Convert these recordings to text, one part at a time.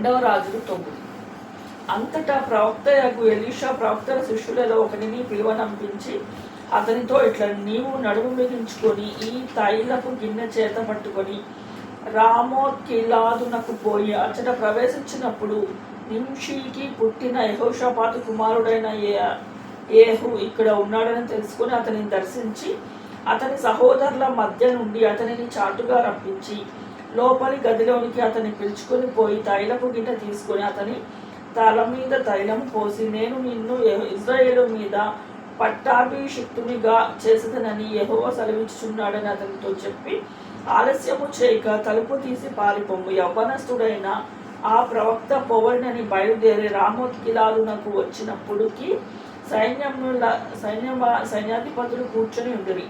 రెండవ రాజులు తొమ్మిది. అంతటా ప్రవక్త యగు ఎలీషా ప్రవక్తల శిష్యులలో ఒకరిని పిలువనంపించి అతనితో ఇట్లా నీవు నడుము మిగించుకొని ఈ తైలపు గిన్నె చేత పట్టుకొని రామోత్కిలాదునకు పోయి అచ్చట ప్రవేశించినప్పుడు నింషికి పుట్టిన యహోషాపాతు కుమారుడైన ఏ ఏహు ఇక్కడ ఉన్నాడని తెలుసుకుని అతనిని దర్శించి అతని సహోదరుల మధ్య నుండి అతనిని చాటుగా రప్పించి లోపలి గదిలోనికి అతన్ని పిలుచుకొని పోయి తైలపు గిన్నె తీసుకొని అతని తల మీద తైలం పోసి నేను నిన్ను ఇజ్రాయేలు మీద పట్టాభిషిక్తునిగా చేసేదనని యహోవ సెలవించుచున్నాడని అతనితో చెప్పి ఆలస్యము చేయక తలుపు తీసి పారిపోము యవ్వనస్తుడైన ఆ ప్రవక్త పొవర్ణని బయలుదేరి రామోత్కిలాలునకు వచ్చినప్పుడుకి సైన్యముల సైన్య సైన్యాధిపతులు కూర్చొని ఉండిరి.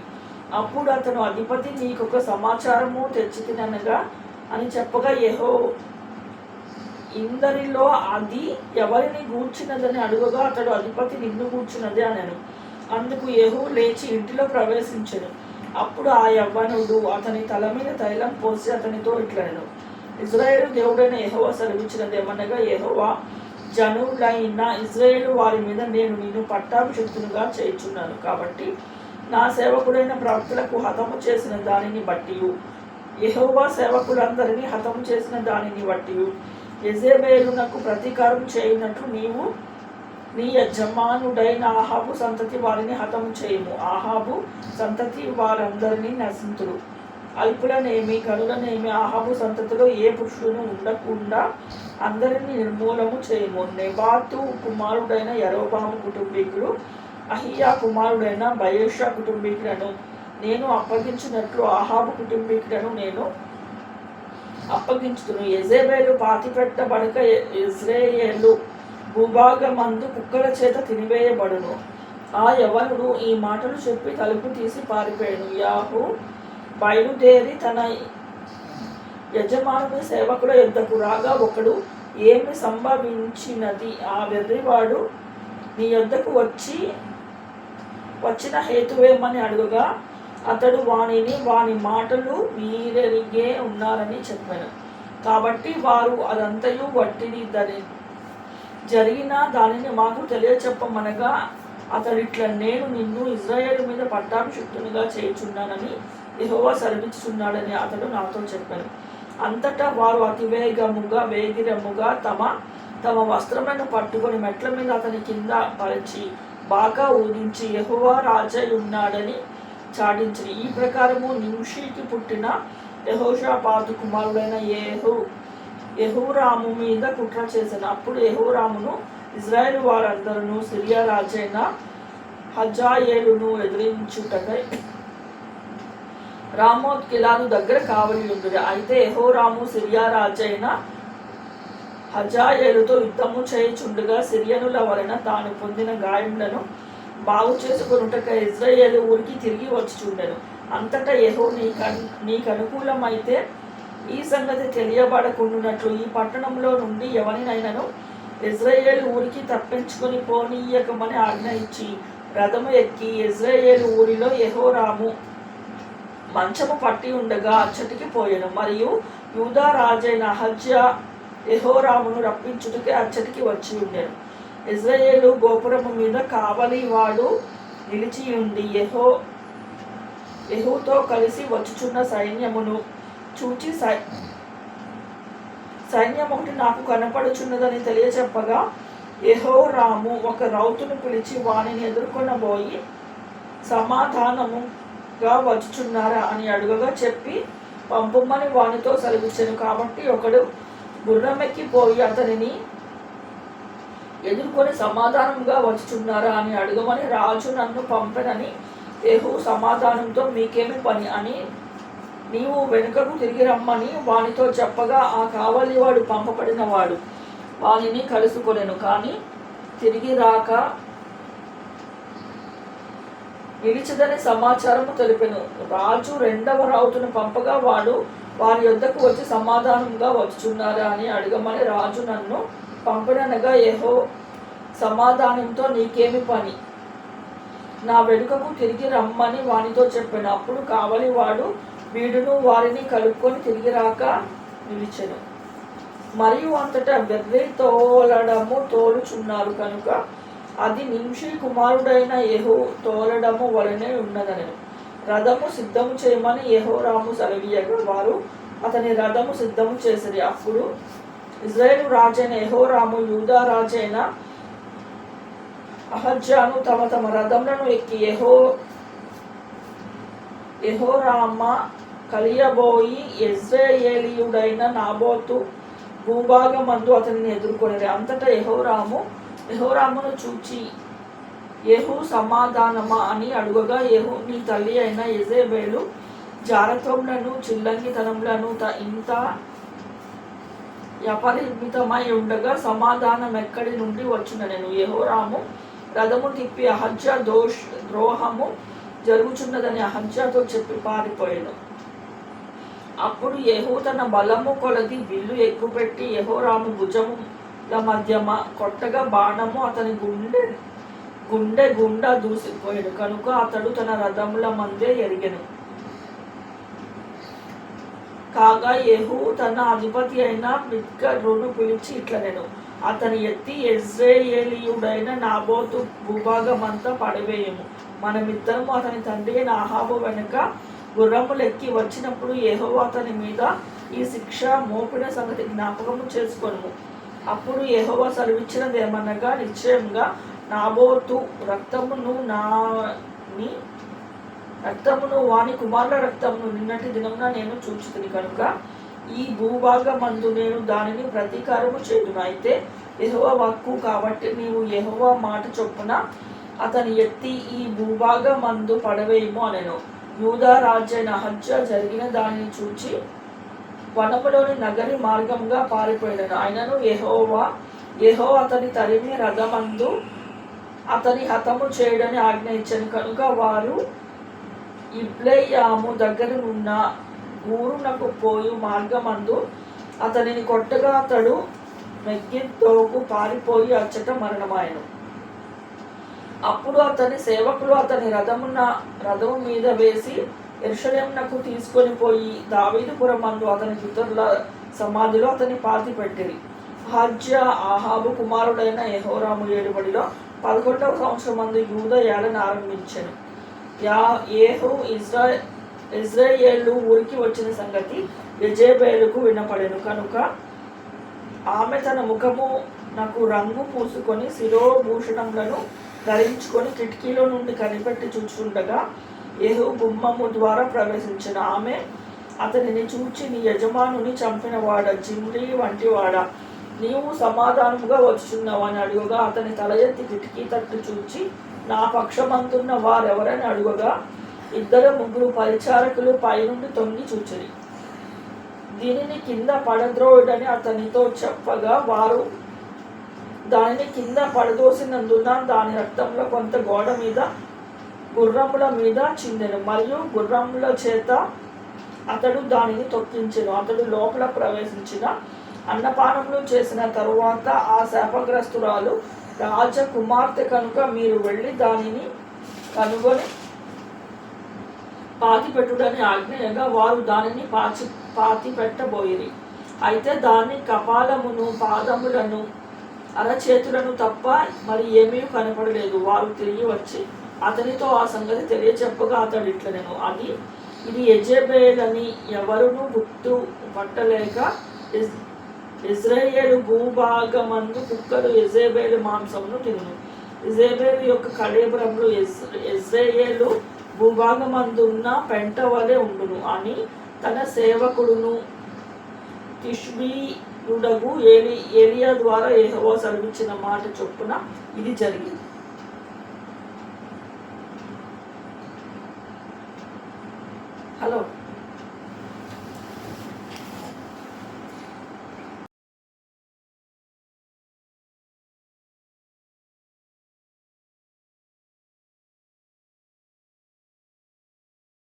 అప్పుడు అతను అధిపతి నీకొక సమాచారము తెచ్చితినగా అని చెప్పగా యహో ఇందరిలో అది ఎవరిని గూర్చినదని అడుగగా అతడు అధిపతి నిన్ను గూర్చినదే అనను. అందుకు యహో లేచి ఇంటిలో ప్రవేశించను. అప్పుడు ఆ యవ్వనుడు అతని తల మీద తైలం పోసి అతనితో ఇట్లను ఇజ్రాయేల్ దేవుడైన యెహోవా సెలవిచ్చినది ఏమనగా యహోవా జనులైన ఇజ్రాయేల్ వారి మీద నేను నిన్ను పట్టాభిషక్తునిగా చేయుచున్నాను. కాబట్టి నా సేవకుడైన ప్రవక్తలకు హతము చేసిన దానిని బట్టి యహోవా సేవకులందరినీ హతము చేసిన దానిని బట్టి యజేబేలునకు ప్రతీకారం చేయనట్లు నీవు నీ యజమానుడైన ఆహాబు సంతతి వారిని హతము చేయము. ఆహాబు సంతతి వారందరినీ నశింతుడు అల్పులనేమి కనులనేమి ఆహాబు సంతతిలో ఏ పురుషులను ఉండకుండా అందరినీ నిర్మూలము చేయము. నెబాతు కుమారుడైన యరోబాము కుటుంబీకుడు అహియా కుమారుడైన బయేషా కుటుంబీకులను నేను అప్పగించినట్లు ఆహాబు కుటుంబీకులను నేను అప్పగించుతును ఎజేబేలు పాతిపెట్టబడక ఇజ్రాయేలు భూభాగమందు కుక్కల చేత తినివేయబడును. ఆ యవనుడు ఈ మాటలు చెప్పి తలుపు తీసి పారిపోయాను యాహు బయలుదేరి తన యజమానుని సేవకుల యొద్దకు రాగా ఒకడు ఏమి సంభవించినది? ఆ వెర్రివాడు నీ యొద్దకు వచ్చి వచ్చిన హేతువేమని అడుగుగా అతడు వానిని వాని మాటలు వీరెరిగే ఉన్నారని చెప్పాను. కాబట్టి వారు అదంతయు వట్టిని ధరి జరిగిన దానిని మాకు తెలియచెప్పమనగా అతడు ఇట్లా నేను నిన్ను ఇజ్రాయేల్ మీద పట్టాభిషిక్తునిగా చేయుచున్నానని యెహోవా సరిపించుచున్నాడని అతడు నాతో చెప్పాను అంతటా వారు అతివేగముగా వేగిరముగా తమ తమ వస్త్రములను పట్టుకొని మెట్ల మీద అతని కింద పరిచి బాగా ఊదించి యెహోవా ఉన్నాడని చాటించిన ఈ ప్రకారము నింషికి పుట్టిన యహోషాపాతు కుమారుడైన ఏహు యహూరాము మీద కుట్ర చేసిన. అప్పుడు యహూరామును ఇజ్రాయెల్ వారందరూ సిరియా రాజైన హజాయేలును ఎదిరించుటకై రామోత్ కిలాను దగ్గర కావలి ఉంటుంది అయితే యహోరాము సిరియా రాజైన హజాయేలుతో యుద్ధము చేయుచుండగా సిరియనుల వలన తాను పొందిన గాయములను బాగు చేసుకొనుటక ఇజ్రాయేల్ ఊరికి తిరిగి వచ్చుచుండెను అంతటా యెహో నీకు నీకు అనుకూలమైతే ఈ సంగతి తెలియబడకుండునట్లు ఈ పట్టణంలో నుండి ఎవరినైనాను ఇజ్రాయేల్ ఊరికి తప్పించుకొని పోనీయకమని ఆజ్ఞ ఇచ్చి రథము ఎక్కి ఇజ్రాయేల్ ఊరిలో యహోరాము మంచము పట్టి ఉండగా అచ్చటికి పోయాను. మరియు యూదా రాజైన అహజ్యా యహోరామును రప్పించుటకే అచ్చటికి వచ్చి ఉండెను. ఇజ్రాయేలు గోపురము మీద కావలి వాడు నిలిచి ఉండి యెహో యెహూతో కలిసి వచ్చుచున్న సైన్యమును చూచి సై సైన్యం ఒకటి నాకు కనపడుచున్నదని తెలియచెప్పగా యెహోరాము ఒక రౌతును పిలిచి వానిని ఎదుర్కొనబోయి సమాధానముగా వచ్చుచున్నారా అని అడుగగా చెప్పి పంపమని వానితో సెలవిచ్చాను కాబట్టి ఒకడు గుర్రమెక్కిపోయి అతనిని ఎదుర్కొని సమాధానంగా వచ్చుచున్నారా అని అడగమని రాజు నన్ను పంపెనని ఏహు సమాధానంతో మీకేమి పని అని నీవు వెనుకకు తిరిగి రమ్మని వానితో చెప్పగా ఆ కావాలి వాడు పంపబడిన వాడు వానిని కలుసుకొనెను కానీ తిరిగి రాక నిలిచదని సమాచారము తెలిపెను. రాజు రెండవ రావుతును పంపగా వాడు వారి యొద్దకు వచ్చి సమాధానంగా వచ్చుచున్నారా అని అడగమని రాజు నన్ను పంపడనగా ఏహో సమాధానంతో నీకేమి పని? నా వెనుకకు తిరిగి రమ్మని వానితో చెప్పాను. అప్పుడు కావలి వాడు వీడును వారిని కలుపుకొని తిరిగి రాక నిలిచెను. మరియు అంతటా వెర్రి తోలడము తోలుచున్నారు. కనుక అది నింషి కుమారుడైన యహో తోలడము వలనే ఉన్నదని రథము సిద్ధము చేయమని యహోరాము సెలవీయగా వారు అతని రథము సిద్ధము చేసిరి. అప్పుడు ఇజ్రాయేల్ రాజైన యహోరాము యూదా రాజైన అహజ్యాను తమ తమ రథములను ఎక్కి యహో యహోరామ కలియబోయి ఇజ్రాయేలీయుడైన నాబోతు భూభాగమందు అతనిని ఎదుర్కొనేది అంతటా యహోరాము యహోరామును చూచి యహు సమాధానమా అని అడుగగా యహు నీ తల్లి అయిన ఎజేబేలు జారత్వములను చిల్లంగితనములను త- ఇంత అపరిమితమై ఉండగా సమాధానం ఎక్కడి నుండి వచ్చిన నేను? యహోరాము రథము తిప్పి అహజ్య దోష ద్రోహము జరుగుచున్నదని అహజ్యతో చెప్పి పారిపోయాను. అప్పుడు యహో తన బలము కొలది విల్లు ఎక్కుపెట్టి యహోరాము భుజముల మధ్యమ కొట్టగా బాణము అతని గుండె గుండె గుండా దూసిపోయాడు. కనుక అతడు తన రథముల మందే ఎరిగెను. కాగా యెహూ తన అధిపతి అయిన మిత్కరును పిలిచి ఇట్ల నేను అతని ఎత్తి ఎజ్రేయేలీయుడైన నాబోతు భూభాగమంతా పడవేయము. మనమిద్దరము అతని తండ్రి అయిన ఆహాబు వెనుక గుర్రములెక్కి వచ్చినప్పుడు యెహో అతని మీద ఈ శిక్ష మోపిన సంగతి జ్ఞాపకము చేసుకోను అప్పుడు యహోవ సెలవిచ్చినది ఏమనగా నిశ్చయంగా నాబోతు రక్తమును నాని రక్తమును వాని కుమారుల రక్తమును నిన్నటి దినమున నేను చూచుతుంది కనుక ఈ భూభాగమందు నేను దానిని ప్రతీకారము చేయును అయితే యెహోవ వాక్కు కాబట్టి నీవు యెహోవా మాట చొప్పున అతని ఎత్తి ఈ భూభాగమందు పడవేయము అనెను. యూదా రాజైన హజ్జ జరిగిన దానిని చూచి వనములోని నగరి మార్గంగా పారిపోయినను. ఆయనను ఎహోవా యెహో అతని తరిమి రథమందు అతని హతము చేయడని ఆజ్ఞ ఇచ్చాను. కనుక వారు ఇబ్లేయాము దగ్గరనున్న ఊరునకు పోయి మార్గమందు అతనిని కొట్టగా అతడు మెగ్గిద్దోకు పారిపోయి అచ్చట మరణమాయను. అప్పుడు అతని సేవకులు అతని రథమున రథము మీద వేసి ఎరుషలేమునకు తీసుకొని పోయి దావీదుపురమందు అతని పితరుల సమాధిలో అతని పాతి పెట్టిరి. హజ్జ ఆహాబు కుమారుడైన యహోరాము ఏడుబడిలో పదకొండవ సంవత్సరం మందు యూద ఏడని ఆరంభించాను. యా ఏహు ఇజ్రా ఇజ్రాయేళ్ళు ఊరికి వచ్చిన సంగతి యజేబేలుకు వినపడెను. కనుక ఆమె తన ముఖము నాకు రంగు పూసుకొని శిరోభూషణములను ధరించుకొని కిటికీలో నుండి కనిపెట్టి చూచుండగా ఏహు గుమ్మము ద్వారా ప్రవేశించిన ఆమె అతనిని చూచి నీ యజమానుని చంపినవాడ జిమ్రీ వంటివాడ నీవు సమాధానముగా వచ్చుచున్నావు? అని అడుగుగా అతని తల ఎత్తి కిటికీ తట్టు చూచి నా పక్షమంతున్న వారెవరని అడుగగా ఇద్దరు ముగ్గురు పరిచారకులు పైనుండి తొంగి చూచిరి. దీనిని కింద పడద్రోయుడని అతనితో చెప్పగా వారు దానిని కింద పడదోసినందున దాని రక్తంలో కొంత గోడ మీద గుర్రముల మీద చిందెను. మరియు గుర్రముల చేత అతడు దానిని తొక్కించెను. అతడు లోపల ప్రవేశించిన అన్నపానములు చేసిన తరువాత ఆ శాపగ్రస్తురాలు రాజకుమార్తె కనుక మీరు వెళ్ళి దానిని కనుగొని పాతి పెట్టుడని ఆజ్ఞయగా వారు దానిని పాచి పాతి పెట్టబోయిరి అయితే దాని కపాలమును పాదములను అరచేతులను తప్ప మరి ఏమీ కనపడలేదు. వారు తిరిగి వచ్చి అతనితో ఆ సంగతి తెలియచెప్పగా అతడు ఇట్లనేను. అది ఇది యజబేలని ఎవరును గుర్తు పట్టలేక ఇజ్రాయేలు భూభాగమందు కుక్కలు ఎజేబేలు మాంసమును తిను ఇజేబేలు యొక్క కళేబరంలో ఇజ్రాయేలు భూభాగమందున్న పెంట వలె ఉండును అని తన సేవకుడును తిష్బీయుడగు ఏలి ఏలియా ద్వారా ఏహో సర్వించిన మాట చొప్పున ఇది జరిగింది. హలో.